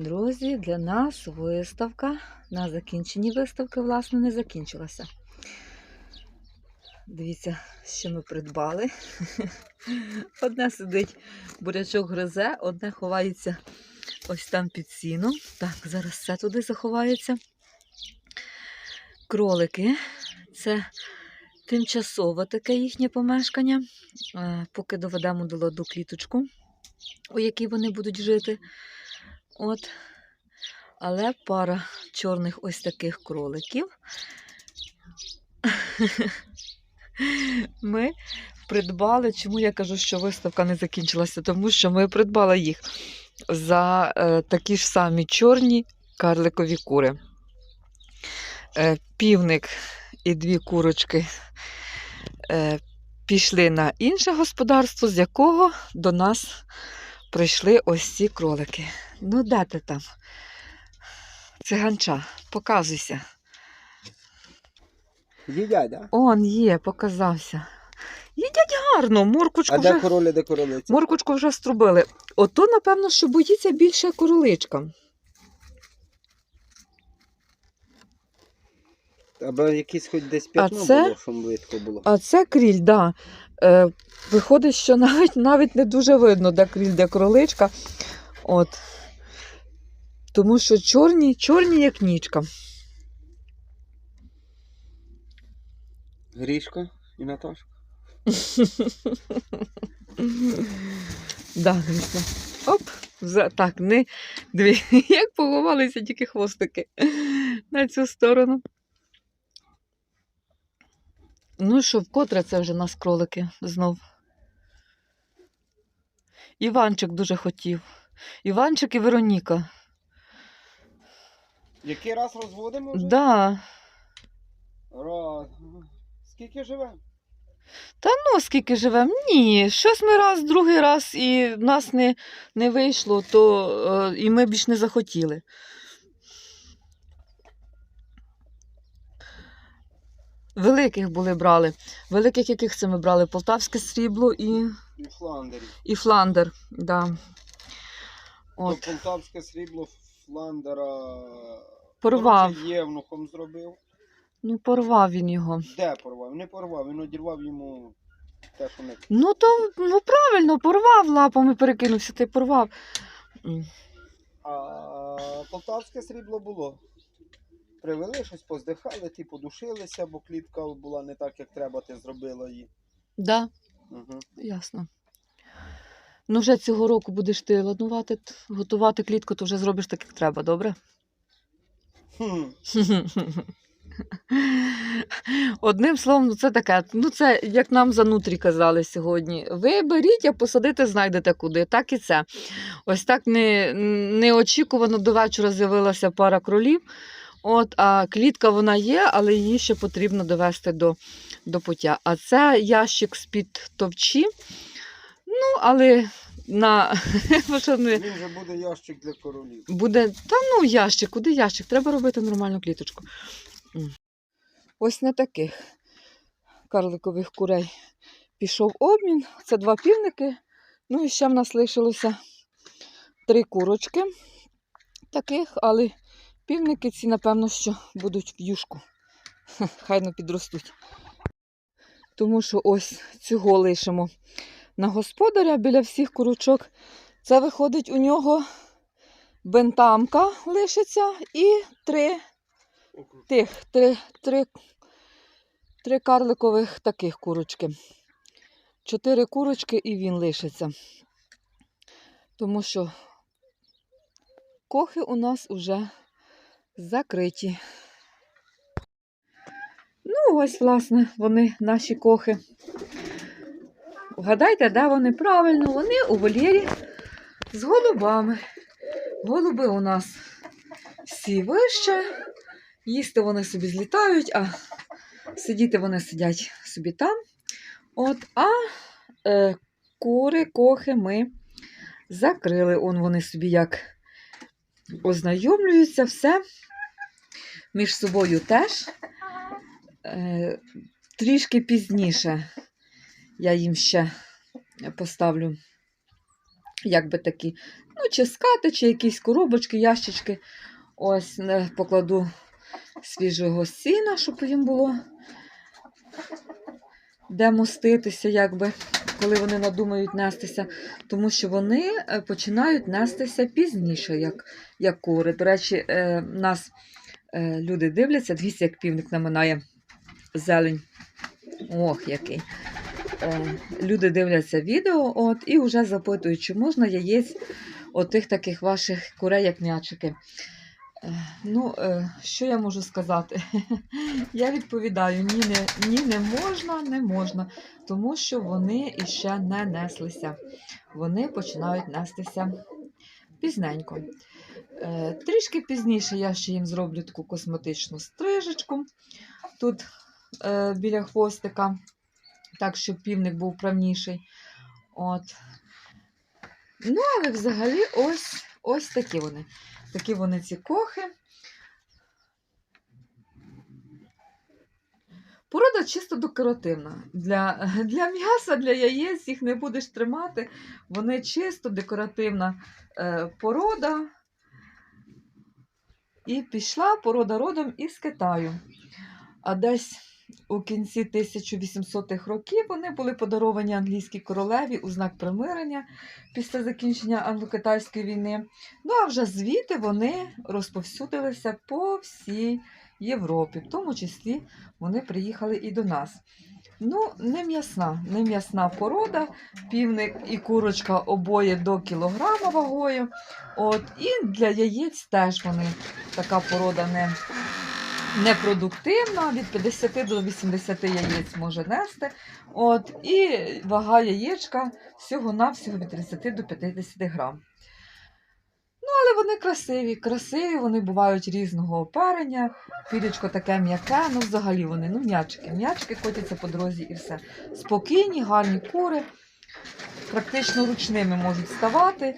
Друзі, для нас виставка на закінченні виставки, власне, не закінчилася. Дивіться, що ми придбали. Одне сидить, бурячок гризе, одне ховається ось там під сіном. Так, зараз все туди заховається. Кролики. Це тимчасове таке їхнє помешкання, е, поки доведемо до ладу кліточку, у якій вони будуть жити. От. Але пара чорних ось таких кроликів. Ми придбали, чому я кажу, що виставка не закінчилася, тому що ми придбали їх за е, такі ж самі чорні карликові кури. Е, півник і дві курочки е, пішли на інше господарство, з якого до нас прийшли ось ці кролики. Ну, де ти там? Циганча, показуйся. Їдять, да? Он є, показався. Їдять гарно, моркочку А де вже, короля, де королиця? моркочку вже струбили. Ото, напевно, що боїться більше короличка. Або якийсь хоч десь п'ятно це? було, щоб видко було. А це кріль, да. Е, виходить, що навіть, навіть не дуже видно, де кріль, де кроличка. От. Тому що чорні, чорні, як нічка. Грішка і Наташка. Да, звісно. Оп, так, не дві, як поховалися тільки хвостики на цю сторону. Ну що, вкотре це вже нас кролики знов. Іванчик дуже хотів. Іванчик і Вероніка. Який раз розводимо вже? Да. Раз. Скільки живе? Та ну, скільки живемо? Ні, щось ми раз, другий раз і в нас не, не вийшло, то е, і ми більш не захотіли. Великих були брали. Великих яких це ми брали? Полтавське срібло і, І в Фландері. і Фландер. Да. От. То полтавське срібло Фландера. Порвав. коротше, Євнухом зробив. Ну, порвав він його. Де порвав? Не порвав, він одірвав йому те, що не. Ну, то ну, правильно, порвав лапами, перекинувся, й порвав. М. А полтавське срібло було. Привели щось, поздихали, ті подушилися, бо клітка була не так, як треба, ти зробила її. Да. Угу. Ясно. Ну, вже цього року будеш ти ладнувати, готувати клітку, то вже зробиш так, як треба, добре? Хм. Одним словом, ну це таке. Ну, це як нам за нутрі казали сьогодні. Ви беріть, а посадити знайдете куди. Так і це. Ось так не, неочікувано до вечора з'явилася пара кролів. От, а клітка вона є, але її ще потрібно довести до, до пуття. А це ящик з-під товчі. Ну, але на Він же буде ящик для королів. буде. Та ну ящик, куди ящик? Треба робити нормальну кліточку. Ось на таких карликових курей пішов обмін. Це два півники. Ну і ще в нас лишилося три курочки таких, але півники ці, напевно, що будуть в юшку. Хай не підростуть. Тому що ось цього лишимо на господаря біля всіх курочок. Це виходить у нього бентамка лишиться і три тих, три, три, три карликових таких курочки. Чотири курочки і він лишиться. Тому що кохи у нас уже закриті. Ну, ось, власне, вони наші кохи. Вгадайте, де вони правильно? Вони у вольєрі з голубами. Голуби у нас всі вище. Їсти вони собі злітають, а сидіти вони сидять собі там. От, а е, кури, кохи ми закрили. Он вони собі як ознайомлюються, все. Між собою теж. Е, трішки пізніше я їм ще поставлю, як такі Ну, чи скати, чи якісь коробочки, ящички. Ось не покладу свіжого сіна, щоб їм було де моститися, якби, коли вони надумають нестися. Тому що вони е, починають нестися пізніше, як, як кури. До речі, е, нас е, люди дивляться, дивіться, як півник наминає зелень. Ох, який. Е, люди дивляться відео от, і вже запитують, чи можна яєць отих таких ваших курей, як м'ячики. Е, Ну, е, що я можу сказати? Я відповідаю: ні, не, ні, не можна, не можна, тому що вони іще не неслися. Вони починають нестися пізненько. Е, Трішки пізніше я ще їм зроблю таку косметичну стрижечку тут е, біля хвостика, так, щоб півник був правніший. От. Ну, але взагалі ось, ось такі вони. Такі вони ці кохи. Порода чисто декоративна. Для, для м'яса, для яєць їх не будеш тримати. Вони чисто декоративна е, порода. І пішла порода родом із Китаю. А десь у кінці 1800-х років вони були подаровані англійській королеві у знак примирення після закінчення англо-китайської війни. Ну а вже звідти вони розповсюдилися по всій Європі, в тому числі вони приїхали і до нас. Ну, не м'ясна, не м'ясна порода, півник і курочка обоє до кілограма вагою. От, і для яєць теж вони така порода не, непродуктивна, від 50 до 80 яєць може нести. От, і вага яєчка всього-навсього від 30 до 50 грам. Ну, але вони красиві, красиві, вони бувають різного оперення, пірічко таке м'яке, ну взагалі вони, ну м'ячики, м'ячики котяться по дорозі і все. Спокійні, гарні кури, практично ручними можуть ставати.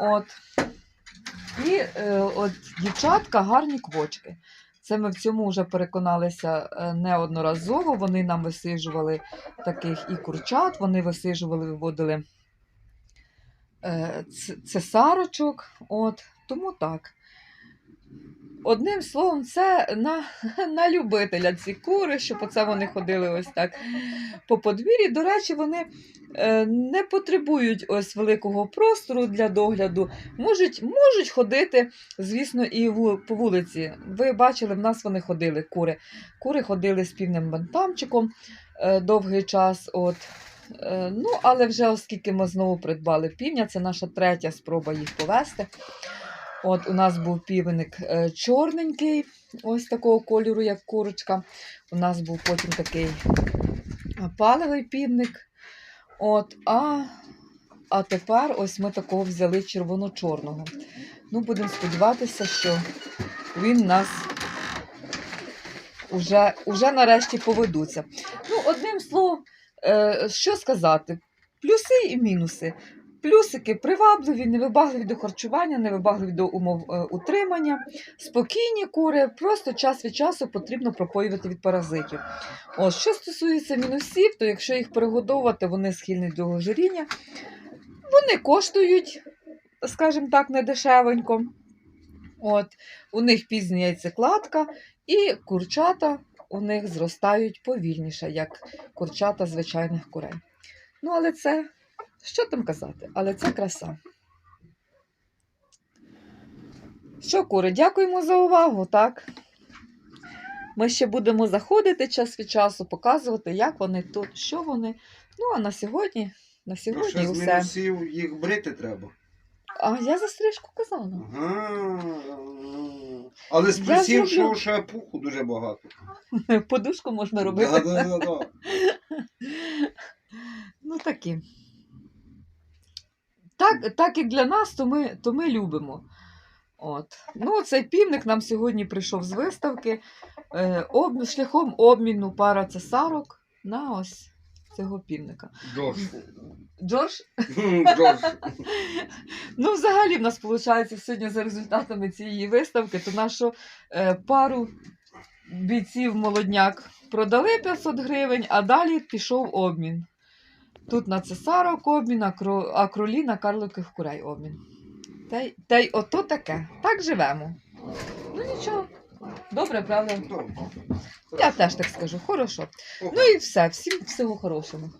От. І е, от дівчатка гарні квочки. Це ми в цьому вже переконалися е, неодноразово. Вони нам висиджували таких і курчат, вони висиджували, виводили цесарочок. От, тому так. Одним словом, це на, на любителя ці кури, щоб оце вони ходили ось так по подвір'ї. До речі, вони е, не потребують ось великого простору для догляду. Можуть, можуть ходити, звісно, і ву- по вулиці. Ви бачили, в нас вони ходили, кури. Кури ходили з півним бантамчиком е, довгий час. От. Е, ну, але вже оскільки ми знову придбали півня, це наша третя спроба їх повести. От у нас був півник е, чорненький, ось такого кольору, як курочка. У нас був потім такий е, паливий півник. От, а, а тепер ось ми такого взяли червоно-чорного. Ну, будемо сподіватися, що він нас уже, уже нарешті поведуться. Ну, одним словом, що сказати? Плюси і мінуси. Плюсики привабливі, невибагливі до харчування, невибагливі до умов е, утримання, спокійні кури, просто час від часу потрібно пропоювати від паразитів. Ось, що стосується мінусів, то якщо їх перегодовувати, вони схильні до ожиріння, вони коштують, скажімо так, недешевенько. От, у них пізня яйцекладка, і курчата у них зростають повільніше, як курчата звичайних курей. Ну, але це, що там казати, але це краса. Що, кури, дякуємо за увагу, так? Ми ще будемо заходити час від часу, показувати, як вони тут, що вони. Ну, а на сьогодні, на сьогодні ще з все. мінусів їх брити треба. А я за стрижку казала. Ага. Але з Я плюсів, що зроблю. ще пуху дуже багато. Подушку можна робити. Да, да, да, да. Ну такі. Так, так як для нас, то ми, то ми любимо. От. Ну, цей півник нам сьогодні прийшов з виставки е, об, шляхом обміну пара цесарок на ось цього півника. Джордж. Джордж, Джордж. ну взагалі в нас виходить сьогодні за результатами цієї виставки, то нашу е, пару бійців молодняк продали 500 гривень, а далі пішов обмін. Тут на цесарок обмін, а, кро, а кролі на карликових курей обмін. Та й, та й ото таке. Так живемо. Ну нічого. Добре, правда? Добре. Я теж так скажу. Хорошо. Ну і все. Всім всього хорошого.